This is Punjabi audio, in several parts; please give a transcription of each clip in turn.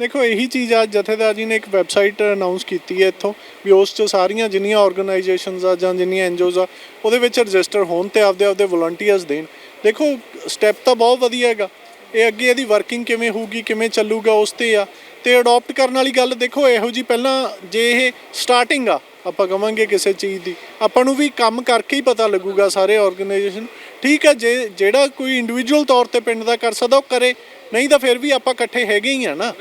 ਦੇਖੋ, ਇਹੀ ਚੀਜ਼ ਆ, ਜਥੇਦਾਰ ਜੀ ਨੇ ਇੱਕ ਵੈਬਸਾਈਟ ਅਨਾਉਂਸ ਕੀਤੀ ਹੈ ਇੱਥੋਂ ਵੀ ਉਸ 'ਚ ਸਾਰੀਆਂ ਜਿੰਨੀਆਂ ਆਰਗੇਨਾਈਜੇਸ਼ਨਸ ਆ ਜਾਂ ਜਿੰਨੀਆਂ ਐਨਜੀਓਜ਼ ਆ, ਉਹਦੇ ਵਿੱਚ ਰਜਿਸਟਰ ਹੋਣ ਤੇ ਆਪਦੇ ਆਪਦੇ ਵਲੰਟੀਅਰਸ ਦੇਣ। ਦੇਖੋ ਸਟੈਪ ਤਾਂ ਬਹੁਤ ਵਧੀਆ ਹੈਗਾ। ਇਹ ਅੱਗੇ ਇਹਦੀ ਵਰਕਿੰਗ ਕਿਵੇਂ ਹੋਊਗੀ, ਕਿਵੇਂ ਚੱਲੂਗਾ, ਉਸ ਤੇ ਆ। ਤੇ ਅਡਾਪਟ ਕਰਨ ਵਾਲੀ ਗੱਲ ਦੇਖੋ, ਇਹੋ ਜੀ ਪਹਿਲਾਂ ਜੇ ਇਹ ਸਟਾਰਟਿੰਗ ਆ, ਆਪਾਂ ਕਵਾਂਗੇ ਕਿਸੇ ਚੀਜ਼ ਦੀ, ਆਪਾਂ ਨੂੰ ਵੀ ਕੰਮ ਕਰਕੇ ਹੀ ਪਤਾ ਲੱਗੂਗਾ ਸਾਰੇ ਆਰਗੇਨਾਈਜੇਸ਼ਨ ਠੀਕ ਹੈ, ਜੇ, ਜਿਹੜਾ ਕੋਈ ਇੰਡੀਵਿਜੂਅਲ ਤੌਰ ਤੇ ਪਿੰਡ ਦਾ ਕਰ ਸਕਦਾ, ਉਹ ਕਰੇ। ਨਹੀਂ ਤਾਂ ਫਿਰ ਵੀ ਆਪਾਂ ਇਕੱਠੇ ਹੈਗੇ ਹੀ ਆ ਨਾ।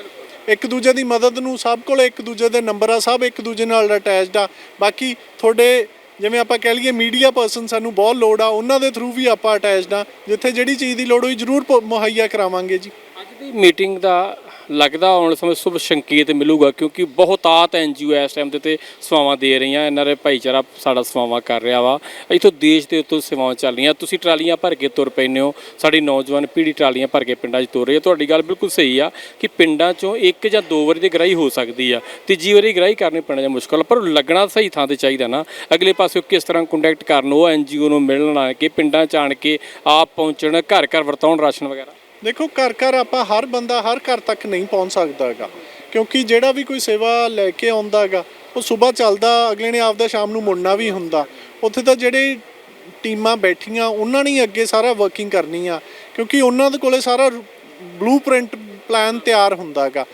ਇੱਕ ਦੂਜੇ ਦੀ ਮਦਦ ਨੂੰ ਸਭ ਕੋਲ, ਇੱਕ ਦੂਜੇ ਦੇ ਨੰਬਰ ਆ, ਸਭ ਇੱਕ ਦੂਜੇ ਨਾਲ ਅਟੈਚਡ ਆ। ਬਾਕੀ ਤੁਹਾਡੇ, ਜਿਵੇਂ ਆਪਾਂ ਕਹਿ ਲਈਏ ਮੀਡੀਆ ਪਰਸਨ ਸਾਨੂੰ ਬਹੁਤ ਲੋੜ ਆ, ਉਹਨਾਂ ਦੇ ਥਰੂ ਵੀ ਆਪਾਂ ਅਟੈਚਡ ਆ। ਜਿੱਥੇ ਜਿਹੜੀ ਚੀਜ਼ ਦੀ ਲੋੜ ਹੋਈ ਜ਼ਰੂਰ ਪ- ਮੁਹੱਈਆ ਕਰਾਵਾਂਗੇ ਜੀ। ਅੱਜ ਦੀ ਮੀਟਿੰਗ ਦਾ ਲੱਗਦਾ ਆਉਣ ਸਮੇਂ ਸ਼ੁਭ ਸੰਕੇਤ ਮਿਲੂਗਾ ਕਿਉਂਕਿ ਬਹੁਤਾਤ ਐਨਜੀਓ ਇਸ ਟਾਈਮ ਦੇ ਤੇ ਸੇਵਾਵਾਂ ਦੇ ਰਹੀਆਂ। ਇਹਨਾਂ ਦੇ ਭਾਈਚਾਰਾ ਸਾਡਾ ਸੇਵਾਵਾਂ ਕਰ ਰਿਹਾ ਵਾ। ਇਥੋਂ ਦੇਸ਼ ਦੇ ਉੱਤੋਂ ਸੇਵਾਵਾਂ ਚੱਲ ਰਹੀਆਂ। ਤੁਸੀਂ ਟਰਾਲੀਆਂ ਭਰ ਕੇ ਤੁਰ ਪੈਂਦੇ ਹੋ। ਸਾਡੀ ਨੌਜਵਾਨ ਪੀੜ੍ਹੀ ਟਰਾਲੀਆਂ ਭਰ ਕੇ ਪਿੰਡਾਂ 'ਚ ਤੁਰ ਰਹੀ ਹੈ। ਤੁਹਾਡੀ ਗੱਲ ਬਿਲਕੁਲ ਸਹੀ ਆ ਕਿ ਪਿੰਡਾਂ 'ਚੋਂ ਇੱਕ ਜਾਂ ਦੋ ਵਾਰੀ ਦੀ ਗ੍ਰਾਈ ਹੋ ਸਕਦੀ ਆ। ਤੀਜੀ ਵਾਰੀ ਗ੍ਰਾਈ ਕਰਨੀ ਪੈਣਾ ਜਾਂ ਮੁਸ਼ਕਲ ਆ, ਪਰ ਲੱਗਣਾ ਸਹੀ ਥਾਂ ਤੇ ਚਾਹੀਦਾ ਨਾ। ਅਗਲੇ ਪਾਸੇ ਕਿਸ ਤਰ੍ਹਾਂ ਕੰਟੈਕਟ ਕਰਨ ਉਹ ਐਨਜੀਓ ਨੂੰ ਮਿਲਣ ਆ ਕੇ ਪਿੰਡਾਂ 'ਚ ਆਣ ਕੇ ਆਪ ਪਹੁੰਚਣ ਘਰ ਘਰ ਵਰਤਾਉਣ ਰਾਸ਼ਨ ਵਗੈਰਾ। ਦੇਖੋ, ਘਰ ਘਰ ਆਪਾਂ ਹਰ ਬੰਦਾ ਹਰ ਘਰ ਤੱਕ ਨਹੀਂ ਪਹੁੰਚ ਸਕਦਾ ਹੈਗਾ। ਕਿਉਂਕਿ ਜਿਹੜਾ ਵੀ ਕੋਈ ਸੇਵਾ ਲੈ ਕੇ ਆਉਂਦਾ ਹੈਗਾ, ਉਹ ਸਵੇਰ ਚੱਲਦਾ, ਅਗਲੇ ਨੇ ਆਪਦਾ ਸ਼ਾਮ ਨੂੰ ਮੁੜਨਾ ਵੀ ਹੁੰਦਾ। ਉੱਥੇ ਤਾਂ ਜਿਹੜੇ ਟੀਮਾਂ ਬੈਠੀਆਂ, ਉਹਨਾਂ ਨੇ ਅੱਗੇ ਸਾਰਾ ਵਰਕਿੰਗ ਕਰਨੀ ਆ। ਕਿਉਂਕਿ ਉਹਨਾਂ ਦੇ ਕੋਲੇ ਸਾਰਾ ਬਲੂਪ੍ਰਿੰਟ ਪਲਾਨ ਤਿਆਰ ਹੁੰਦਾ ਹੈਗਾ।